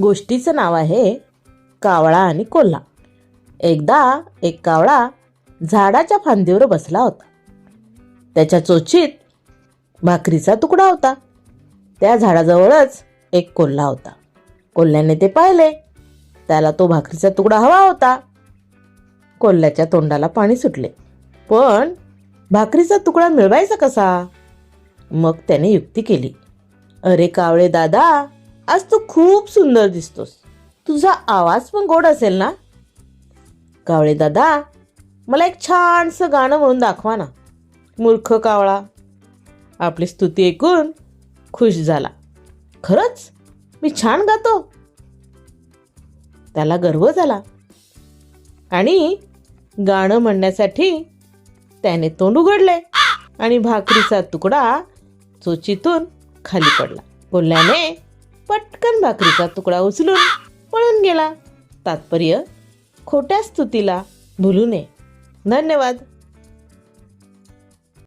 गोष्टीचं नाव आहे कावळा आणि कोल्हा. एकदा एक कावळा झाडाच्या फांदीवर बसला होता. त्याच्या चोचीत भाकरीचा तुकडा होता. त्या झाडाजवळच एक कोल्हा होता. कोल्ह्याने ते पाहिले. त्याला तो भाकरीचा तुकडा हवा होता. कोल्ह्याच्या तोंडाला पाणी सुटले. पण भाकरीचा तुकडा मिळवायचा कसा? मग त्याने युक्ती केली. अरे कावळे दादा आज तू खूप सुंदर दिसतोस. तुझा आवाज पण गोड असेल ना? कावळे दादा मला एक छानसं गाणं म्हणून दाखवा ना. मूर्ख कावळा. आपली स्तुती ऐकून खुश झाला. खरंच? मी छान गातो. त्याला गर्व झाला. आणि गाणं म्हणण्यासाठी त्याने तोंड उघडले आणि भाकरीचा तुकडा चोचीतून खाली पडला. कोल्ह्याने पटकन भाकरीचा तुकडा उचलून पळून गेला. तात्पर्य खोट्या स्तुतीला भुलू नये. धन्यवाद.